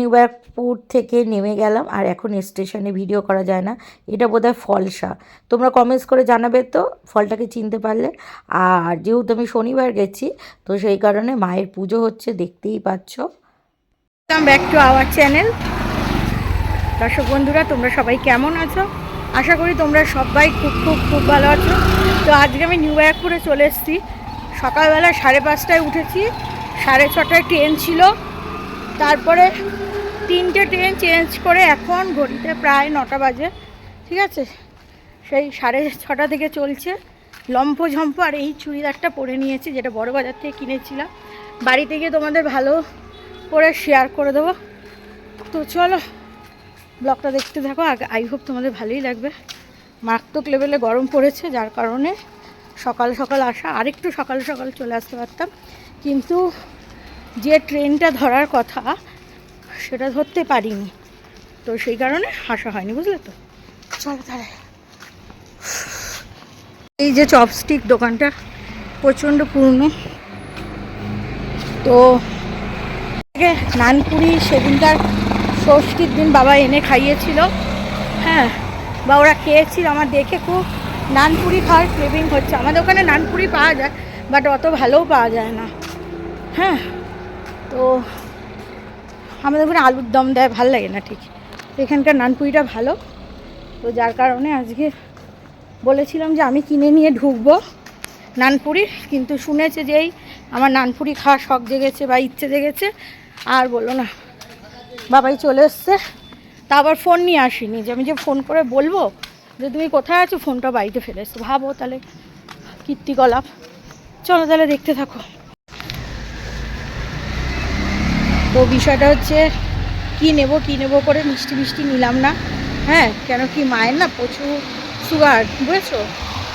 New থেকে নেমে গেলাম, আর এখন স্টেশনে ভিডিও করা যায় না। এটা বোধহয় ফলসা তোমরা কমেন্টস করে জানাবে তো ফলটাকে চিনতে পারলে। আর যেহেতু আমি শনিবার গেছি, তো সেই কারণে মায়ের পুজো হচ্ছে, দেখতেই পাচ্ছ। ব্যাক টু আওয়ার চ্যানেল দর্শক বন্ধুরা, তোমরা সবাই কেমন আছো? আশা করি তোমরা সবাই খুব খুব খুব ভালো আছো। তো আজকে আমি নিউ ব্যারাকপুরে চলে এসেছি। সকালবেলা সাড়ে পাঁচটায় উঠেছি। সাড়ে ছটায় ট্রেন ছিল। তারপরে তিনটে ট্রেন চেঞ্জ করে এখন ঘড়িতে প্রায় নটা বাজে, ঠিক আছে? সেই সাড়ে ছটা থেকে চলছে। লম্ফ ঝম্প আর এই চুড়িদারটা পরে নিয়েছি, যেটা বড় বাজার থেকে কিনেছিলাম। বাড়িতে গিয়ে তোমাদের ভালো করে শেয়ার করে দেবো। তো চলো, ব্লগটা দেখতে থাকো। আই হোপ তোমাদের ভালোই লাগবে। মারাত্মক লেভেলে গরম পড়েছে, যার কারণে সকাল সকাল আসা, আরেকটু সকাল সকাল চলে আসতে পারতাম। কিন্তু যে ট্রেনটা ধরার কথা সেটা ধরতে পারিনি। তো সেই কারণে আসা হয়নি বুঝলে তো? চলো তাহলে। এই যে চপস্টিক দোকানটা প্রচণ্ড পুরনো। তো নানপুরি সেদিনকার ষষ্ঠীর দিন বাবা এনে খাইয়েছিল। হ্যাঁ বা ওরা খেয়েছিল আমার দেখে খুব নানপুরি খাওয়ার ক্রেভিং হচ্ছে। আমাদের ওখানে নানপুরি পাওয়া যায় বাট অত ভালোও পাওয়া যায় না। হ্যাঁ তো আমাদের ওখানে আলুর দম দেয়, ভালো লাগে না ঠিক। এখানকার নানপুরিটা ভালো। তো যার কারণে আজকে বলেছিলাম যে আমি কিনে নিয়ে ঢুকবো নানপুরি, কিন্তু শুনেছে যে এই আমার নানপুরি খাওয়ার শখ জেগেছে বা ইচ্ছে জেগেছে, আর বলো না, বাবাই চলে এসছে। তা আবার ফোন নিয়ে আসিনি, যে আমি যে ফোন করে বলব যে তুমি কোথায় আছো, ফোনটা বাড়িতে ফেলে এসছো। ভাবো তাহলে কীর্তিকলাপ। চলো তাহলে দেখতে থাকো। তো বিষয়টা হচ্ছে, কি নেব কি নেব করে মিষ্টি মিষ্টি নিলাম না। হ্যাঁ কেন কি মায়ের না প্রচুর সুগার, বুঝেছ?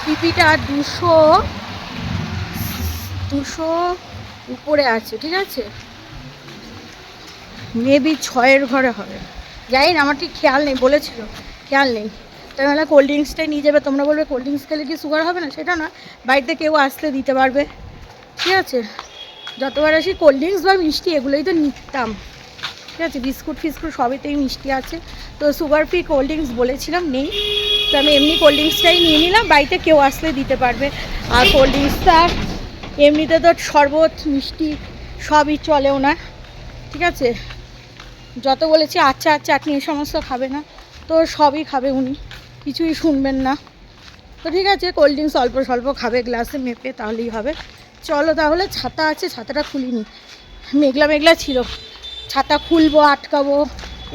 পিপিটা দুশো দুশো উপরে আছে, ঠিক আছে? মেবি ছয়ের ঘরে হবে। জানি না, আমার ঠিক খেয়াল নেই, বলেছিল। খেয়াল নেই। তাই বলে কোল্ড ড্রিঙ্কসটাই নিয়ে যাবে, তোমরা বলবে কোল্ড ড্রিঙ্কস খেলে কি সুগার হবে না? সেটা না। বাড়িতে কেউ আসলে দিতে পারবে। ঠিক আছে? যতবার আসি কোল্ড ড্রিঙ্কস বা মিষ্টি, এগুলোই তো নিতাম। ঠিক আছে, বিস্কুট ফিস্কুট সবেতেই মিষ্টি আছে। তো সুগার ফ্রি কোল্ড ড্রিঙ্কস বলেছিলাম, নেই। তো আমি এমনি কোল্ড ড্রিঙ্কসটাই নিয়ে নিলাম, বাড়িতে কেউ আসলে দিতে পারবে। আর কোল্ড ড্রিঙ্কসটা এমনিতে তো শরবত, মিষ্টি সবই চলেও না। ঠিক আছে, যত বলেছি আচার, চাটনি এই সমস্ত খাবে না। তো সবই খাবে উনি, কিছুই শুনবেন না। তো ঠিক আছে কোল্ড ড্রিঙ্কস অল্প স্বল্প খাবে গ্লাসে মেপে তাহলেই হবে। চলো তাহলে ছাতা আছে ছাতাটা খুলিনি। মেঘলা মেঘলা ছিল। ছাতা খুলবো আটকাবো।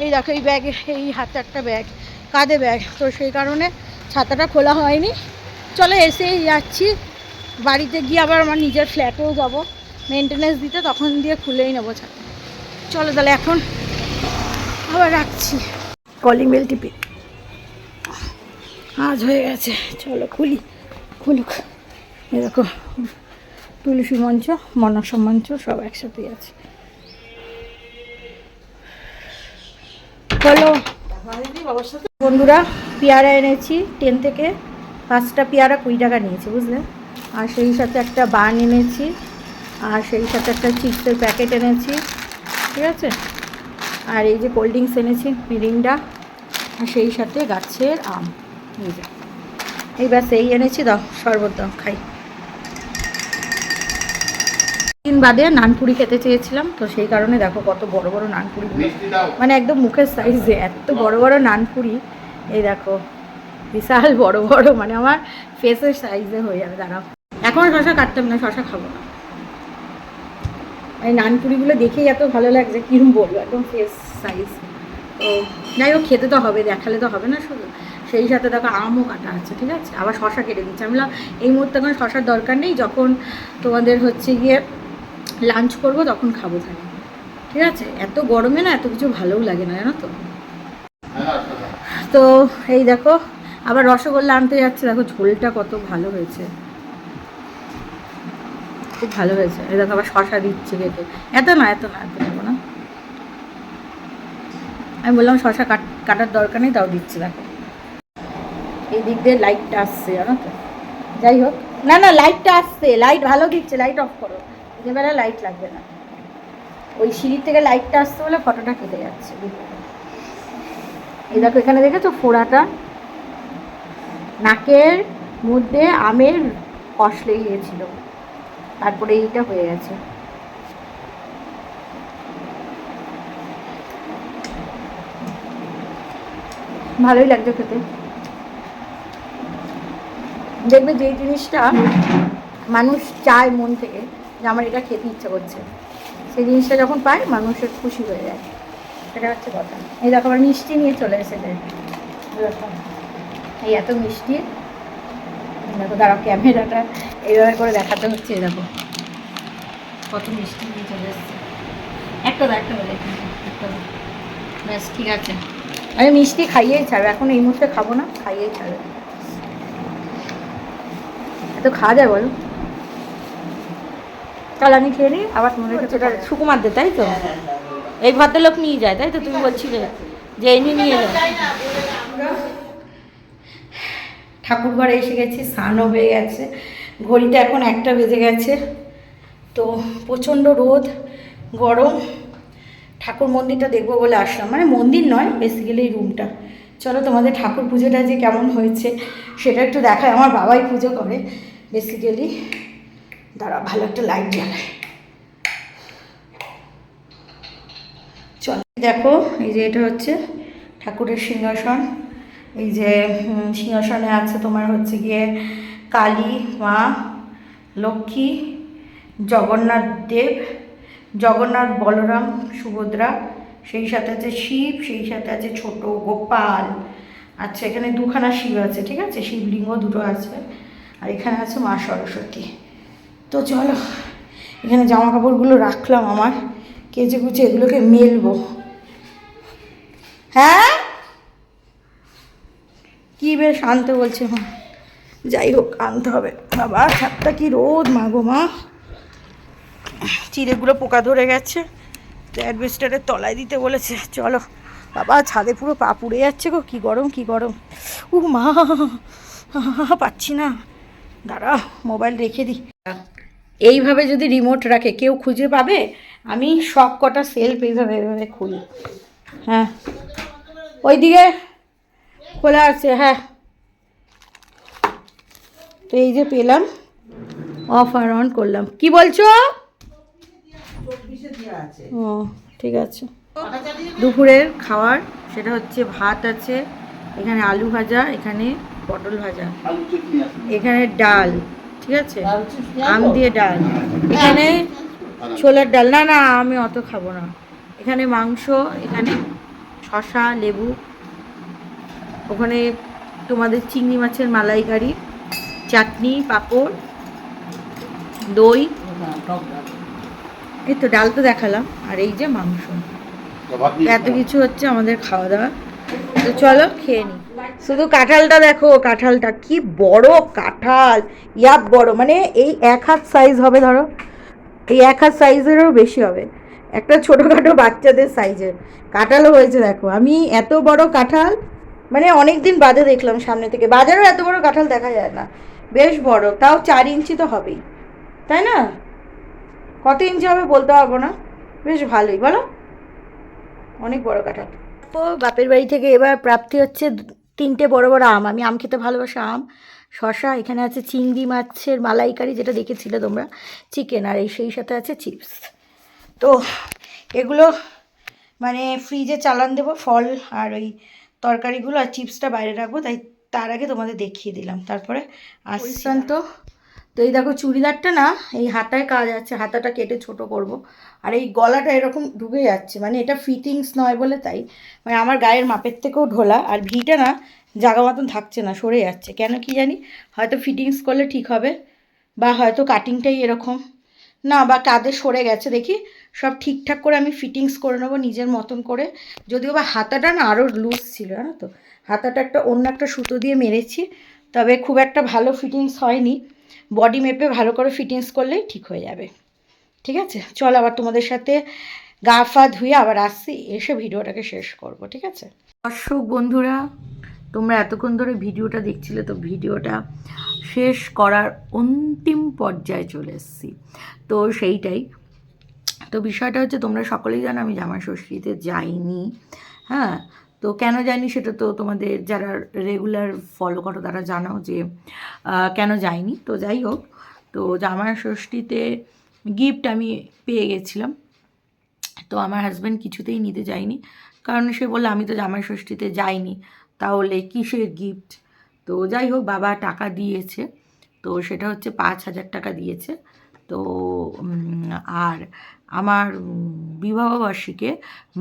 এই দেখো এই ব্যাগে এই হাতে একটা ব্যাগ কাঁধে ব্যাগ। তো সেই কারণে ছাতাটা খোলা হয়নি। চলো এসেই যাচ্ছি। বাড়িতে গিয়ে আবার আমার নিজের ফ্ল্যাটেও যাব। মেনটেনেন্স দিতে তখন দিয়ে খুলেই নেব ছাতা। চলো তাহলে এখন আবার রাখছি। কলিং বেল টিপি। আজ হয়ে গেছে। চলো খুলি। খুলুক। দেখো তুলসী মঞ্চ, মনসা মঞ্চ সব একসাথেই আছে। চলো বন্ধুরা, পেয়ারা এনেছি টেন থেকে পাঁচটা পেয়ারা কুড়ি টাকা নিয়েছি, বুঝলে? আর সেই সাথে একটা বান এনেছি, আর সেই সাথে একটা চিপসের প্যাকেট এনেছি, ঠিক আছে? আর এই যে কোল্ড ড্রিঙ্কস এনেছি মিরিন্ডা আর সেই সাথে গাছের আম, এই এই ব্যাস, এই এনেছি, দাও, শরবত দাও, খাই। দিন বাদে নানপুরি খেতে চেয়েছিলাম তো সেই কারণে দেখো কত বড় বড় নানপুরি মানে একদম মুখের সাইজে এত বড় বড় নানপুরি। এই দেখো বিশাল বড় বড় মানে আমার ফেসের সাইজে হয়ে যাবে দাঁড়াও। এখন শশা কাটতাম না শশা খাব না। এই নানপুরিগুলো দেখেই এত ভালো লাগছে কিরম বলব একদম ফেস সাইজ তো যাই হোক খেতে তো হবে দেখালে তো হবে না শুধু। সেই সাথে দেখো আমও কাটা আছে ঠিক আছে? আবার শশা কেটে দিচ্ছে। আমি এই মুহূর্তে কোনো শশার দরকার নেই যখন তোমাদের হচ্ছে গিয়ে লাঞ্চ করব, তখন খাব তাহলে। ঠিক আছে? এত গরমে না এত কিছু ভালোও লাগে না, জানো তো? তো এই দেখো, আবার রসগোল্লা আনতে যাচ্ছে। দেখো ঝোলটা কত ভালো হয়েছে। খুব ভালো হয়েছে। এই দেখো আবার শশা দিচ্ছে কেটে। এত না এত না, এত নেব না। আমি বললাম শশা কাট, কাটার দরকার নেই, তাও দিচ্ছে, দেখো। এই দিক দিয়ে লাইটটা আসছে, জানো তো? যাই হোক। না না লাইটটা আসছে। লাইট ভালো দিচ্ছে লাইট অফ করো। এবারে লাইট লাগবে না। ওই সিঁড়ির থেকে লাইটটা আসতে বলে ফটোটা কেটে যাচ্ছে। এই দেখো, এখানে দেখেছ ফোড়াটা? নাকের মধ্যে আমের কষ লেগে গিয়েছিল তারপরে এইটা হয়ে গেছে। ভালোই লাগছে খেতে। দেখবে যে জিনিসটা মানুষ চায় মন থেকে। যে আমার এটা খেতে ইচ্ছা করছে। সেই জিনিসটা যখন পায় মানুষের খুশি হয়ে যায়। সেটা হচ্ছে কথা। এই দেখো, আবার মিষ্টি নিয়ে চলে এসেছে। এই এত মিষ্টি। দেখো, দাঁড়াও, ক্যামেরাটা এইভাবে করে দেখাতে হচ্ছে দেখো। কত মিষ্টি নিয়ে চলে এসেছে। একটা একটা দাও একটা। ব্যাস, ঠিক আছে। আমি মিষ্টি খাইয়েই ছাড়বে এখন এই মুহূর্তে খাব না, খাইয়েই ছাড়বে এত খাওয়া যায় বলো? চল আমি খেয়ে নিই আবার তোমাদের কাছে ওটা সুকুমার দে তাই তো? এই ভদ্রলোক নিয়ে যায় তাই তো? তুমি বলছিলে যে এনে নিয়ে যায়। ঠাকুর ঘরে এসে গেছি স্নানও হয়ে গেছে। ঘড়িটা এখন একটা বেজে গেছে। তো প্রচণ্ড রোদ গরম। ঠাকুর মন্দিরটা দেখব বলে আসলাম। মানে মন্দির নয় বেসিক্যালি এই রুমটা চলো তোমাদের ঠাকুর পুজোটা যে কেমন হয়েছে সেটা একটু দেখায় আমার বাবাই পুজো করে বেসিক্যালি দাঁড়া, ভালো একটা লাইট জ্বালায় চল, দেখো, এই যে এটা হচ্ছে ঠাকুরের সিংহাসন। এই যে সিংহাসনে আছে তোমার হচ্ছে গিয়ে কালী, মা, লক্ষ্মী, জগন্নাথ দেব, জগন্নাথ বলরাম, সুভদ্রা, সেই সাথে আছে শিব, সেই সাথে আছে ছোট গোপাল। আচ্ছা এখানে দুখানা শিব আছে, ঠিক আছে? শিবলিঙ্গ দুটো আছে। আর এখানে আছে মা সরস্বতী। তো চলো, এখানে জামা কাপড়গুলো রাখলাম আমার, কেচে কুচে এগুলোকে মেলবো। হ্যাঁ? কি বেশ আনতে বলছে মা। যাই হোক, আনতে হবে। বাবা, ছাদটা কি রোদ মা গো মা। চিড়েগুলো পোকা ধরে গেছে অ্যাডভেস্টারের তলায় দিতে বলেছে। চলো, বাবা, ছাদে পুরো পা পুড়ে যাচ্ছে গো, কি গরম কি গরম। উ মা, পাচ্ছি না। দাঁড়া, মোবাইল রেখে দিই। এইভাবে যদি রিমোট রাখে কেউ খুঁজে পাবে? আমি সব কটা সেলফ এইভাবে এইভাবে খুলি। হ্যাঁ। ওইদিকে খোলা আছে হ্যাঁ। তো এই যে পেলাম অফ আর অন করলাম। কি বলছো? ও ঠিক আছে। দুপুরের খাবার সেটা হচ্ছে ভাত আছে এখানে আলু ভাজা এখানে পটল ভাজা। এখানে ডাল। ঠিক আছে? আম দিয়ে ডাল। এখানে ছোলার ডাল। না না আমি অত খাব না। এখানে মাংস এখানে শশা লেবু ওখানে তোমাদের চিংড়ি মাছের মালাইকারি চাটনি পাঁপড় দই। এই তো ডাল তো দেখালাম। আর এই যে মাংস। এত কিছু হচ্ছে আমাদের খাওয়া দাওয়া। তো চলো খেয়ে নিই শুধু কাঁঠালটা দেখো, কাঁঠালটা কি বড় কাঁঠাল। ইয়াপ বড় মানে এই এক হাত সাইজ হবে ধরো। এই এক হাত সাইজেরও বেশি হবে। একটা ছোটোখাটো বাচ্চাদের সাইজের কাঁঠালও হয়েছে দেখো। আমি এত বড় কাঁঠাল মানে অনেক দিন বাদে দেখলাম সামনে থেকে। বাজারেও এত বড় কাঁঠাল দেখা যায় না। বেশ বড়, তাও চার ইঞ্চি তো হবেই। তাই না? কত ইঞ্চি হবে বলতে পারব না। বেশ ভালোই। বলো। অনেক বড় কাঁঠাল। তো বাপের বাড়ি থেকে এবার প্রাপ্তি হচ্ছে তিনটে বড় বড় আম। আমি আম খেতে ভালোবাসি আম শশা এখানে আছে চিংড়ি মাছের মালাইকারি যেটা দেখেছিলে তোমরা চিকেন আর এই সেই সাথে আছে চিপস তো এগুলো মানে ফ্রিজে চালান দেবো ফল আর ওই তরকারিগুলো আর চিপসটা বাইরে রাখব তাই তার আগে তোমাদের দেখিয়ে দিলাম। তারপরে আসছেন তো এই দেখো চুড়িদারটা না, এই হাতায় কাজ আছে, হাতাটা কেটে ছোট করব। আর এই গলাটা এরকম ঢুকে যাচ্ছে মানে এটা ফিটিংস নয় বলে তাই। মানে আমার গায়ের মাপের থেকেও ঢোলা, আর ভিটা না জাগা মতন থাকছে না, সরে যাচ্ছে। কেন কি জানি? হয়তো ফিটিংস করলে ঠিক হবে, বা হয়তো কাটিংটাই এরকম। না, বা কাঁধে সরে গেছে, দেখি সব ঠিকঠাক করে আমি ফিটিংস করে নেব নিজের মতন করে। যদিও বা হাতাটা না আরও লুজ ছিল, জানো তো? হাতাটা একটা অন্য একটা সুতো দিয়ে মেরেছি, তবে খুব একটা ভালো ফিটিংস হয়নি। বডি মেপে ভালো করে ফিটিংস করলেই ঠিক হয়ে যাবে। ঠিক আছে? চল আবার তোমাদের সাথে গা ফা ধুয়ে আবার আসছি, এসে ভিডিওটাকে শেষ করব, ঠিক আছে? দর্শক বন্ধুরা, তোমরা এতক্ষণ ধরে ভিডিওটা দেখছিলে, তো ভিডিওটা শেষ করার অন্তিম পর্যায়ে চলে এসেছি। তো সেইটাই। তো বিষয়টা হচ্ছে তোমরা সকলেই জানো আমি জামাই ষষ্ঠীতে যাইনি হ্যাঁ? তো কেন যায়নি সেটা তো তোমাদের যারা রেগুলার ফলো করো তারা জানো যে কেন যায়নি? তো যাই হোক, তো জামাই ষষ্ঠীতে গিফট আমি পেয়ে গেছিলাম। তো আমার হাজব্যান্ড কিছুতেই নিতে যায়নি। কারণ সে বলল, আমি তো জামাই ষষ্ঠীতে যাইনি, তাহলে কিসের গিফট তো যাই হোক, বাবা টাকা দিয়েছে। তো সেটা হচ্ছে পাঁচ হাজার টাকা দিয়েছে। তো আর আমার বিবাহবার্ষিকে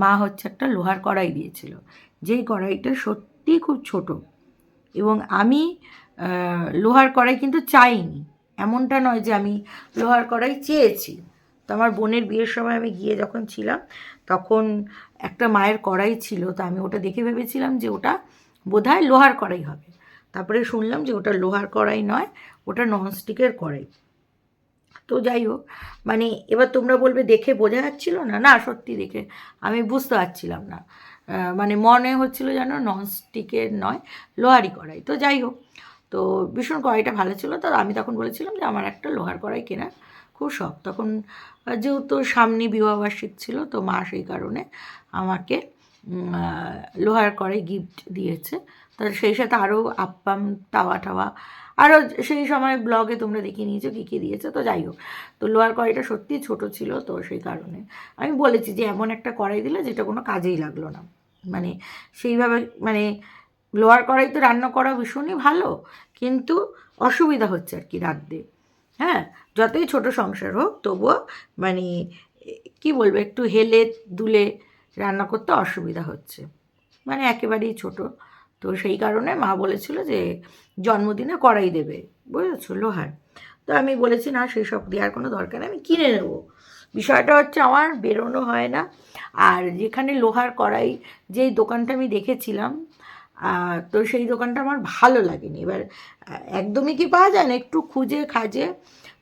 মা হচ্ছে একটা লোহার কড়াই দিয়েছিল। যেই কড়াইটা সত্যি খুব ছোট। এবং আমি লোহার কড়াই কিন্তু চাইনি। এমনটা নয় যে আমি লোহার কড়াই চেয়েছি। তো আমার বোনের বিয়ের সময় আমি গিয়ে যখন ছিলাম, তখন একটা মায়ের কড়াই ছিল। তো আমি ওটা দেখে ভেবেছিলাম যে ওটা বোধহয় লোহার কড়াই হবে। তারপরে শুনলাম যে ওটা লোহার কড়াই নয়, ওটা ননস্টিকের কড়াই। তো যাই হোক মানে এবার তোমরা বলবে দেখে বোঝা যাচ্ছিল না? না, সত্যি দেখে। আমি বুঝতে পারছিলাম না। মানে মনে হচ্ছিল যেন ননস্টিকের নয়, লোহারি কড়াই। তো যাই হোক, তো ভীষণ কড়াইটা ভালো ছিল। তো আমি তখন বলেছিলাম যে আমার একটা লোহার কড়াই কেনার খুব শখ। তখন যেহেতু সামনে বিবাহবার্ষিক ছিল, তো মা সেই কারণে আমাকে লোহার কড়াই গিফট দিয়েছে। তো সেই সাথে আরও আপ্পাম তাওয়া টাওয়া আরও সেই সময় ব্লগে তোমরা দেখে নিয়েছো কী কী দিয়েছে, তো যাই হোক। তো লোহার কড়াইটা সত্যি ছোট ছিল, তো সেই কারণে। আমি বলেছি যে এমন একটা কড়াই দিলে যেটা কোনো কাজেই লাগল না। মানে সেইভাবে মানে লোহার কড়াই তো রান্না করা ভীষণই ভালো, কিন্তু অসুবিধা হচ্ছে আর কি রাঁধতে। হ্যাঁ যতই ছোট সংসার হোক, তবুও মানে কি বলব, একটু হেলে দুলে রান্না করতে অসুবিধা হচ্ছে। মানে একেবারেই ছোট। তো সেই কারণে মা বলেছিল যে জন্মদিনে কড়াই দেবে। বুঝেছ? লোহার। তো আমি বলেছি, না, সেই সব দেওয়ার কোনো দরকার নেই, আমি কিনে নেব। বিষয়টা হচ্ছে আমার, বেরোনো হয় না। আর যেখানে লোহার কড়াই, যেই দোকানটা আমি দেখেছিলাম তো সেই দোকানটা আমার ভালো লাগেনি। এবার একদমই কি পাওয়া যায় না, একটু খুঁজে খাজে,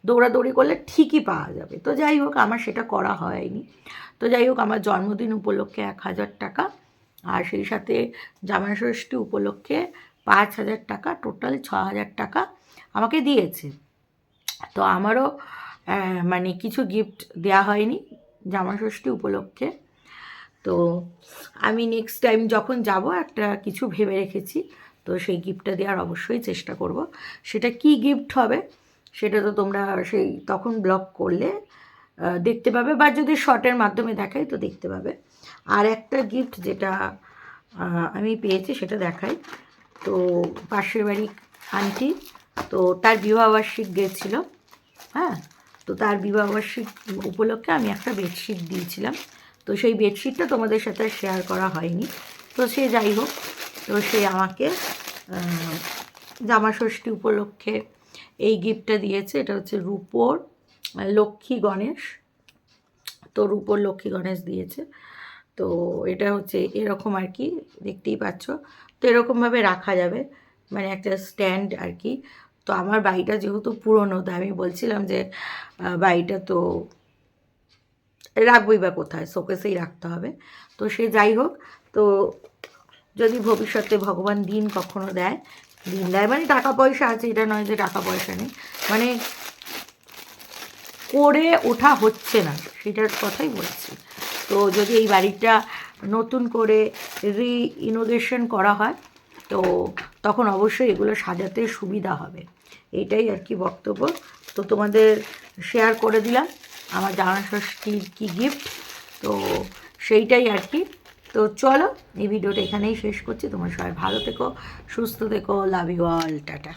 দৌড়াদৌড়ি করলে ঠিকই পাওয়া যাবে। তো যাই হোক, আমার সেটা করা হয়নি। তো যাই হোক, আমার জন্মদিন উপলক্ষে এক হাজার টাকা আর সেই সাথে জামাই ষষ্ঠী উপলক্ষে পাঁচ হাজার টাকা, টোটাল ছ হাজার টাকা আমাকে দিয়েছে। তো আমারও মানে কিছু গিফট দেওয়া হয়নি জামাই ষষ্ঠী উপলক্ষে। তো আমি নেক্সট টাইম যখন যাব, একটা কিছু ভেবে রেখেছি, তো সেই গিফটটা দেওয়ার অবশ্যই চেষ্টা করব। সেটা কি গিফট হবে, সেটা তো তোমরা সেই তখন ব্লগ করলে দেখতে পাবে বা যদি শর্টের মাধ্যমে দেখাই তো দেখতে পাবে। আর একটা গিফট যেটা আমি পেয়েছি সেটা দেখাই। তো পাশের বাড়ি আন্টি, তো তার বিবাহবার্ষিক গেছিল হ্যাঁ? তো তার বিবাহবার্ষিক উপলক্ষে আমি একটা বেডশিট দিয়েছিলাম। তো সেই বেডশিটটা তোমাদের সাথে শেয়ার করা হয়নি। তো সে যাই হোক, তো সে আমাকে জামাষষ্ঠী উপলক্ষে এই গিফটটা দিয়েছে। এটা হচ্ছে রূপোর লক্ষ্মী গণেশ। তো রূপোর লক্ষ্মী গণেশ দিয়েছে। তো এটা হচ্ছে এরকম আর কি, দেখতেই পাচ্ছ। তো এরকমভাবে রাখা যাবে মানে একটা স্ট্যান্ড আর কি। তো আমার বাড়িটা যেহেতু পুরনো তো আমি বলছিলাম যে বাড়িটা তো রাখবই বা কোথায়, শোকেসেই রাখতে হবে। তো সে যাই হোক, তো যদি ভবিষ্যতে ভগবান দিন কখনো দেয়, দিন দেয় মানে টাকা পয়সা আছে, এটা নয় যে টাকা পয়সা নেই। মানে করে ওঠা হচ্ছে না, সেটার কথাই বলছি। তো যদি এই বাড়িটা নতুন করে রি ইনোভেশন করা হয়, তো তখন অবশ্যই এগুলো সাজাতে সুবিধা হবে। এইটাই আর কি বক্তব্য। তো তোমাদের শেয়ার করে দিলাম। আমার জামা ষষ্ঠীর কী গিফট তো সেইটাই আর কি। তো চলো, এই ভিডিওটা এখানেই শেষ করছি। তোমরা সবাই ভালো থেকো, সুস্থ থেকো লাভ ইউ অল টাটা।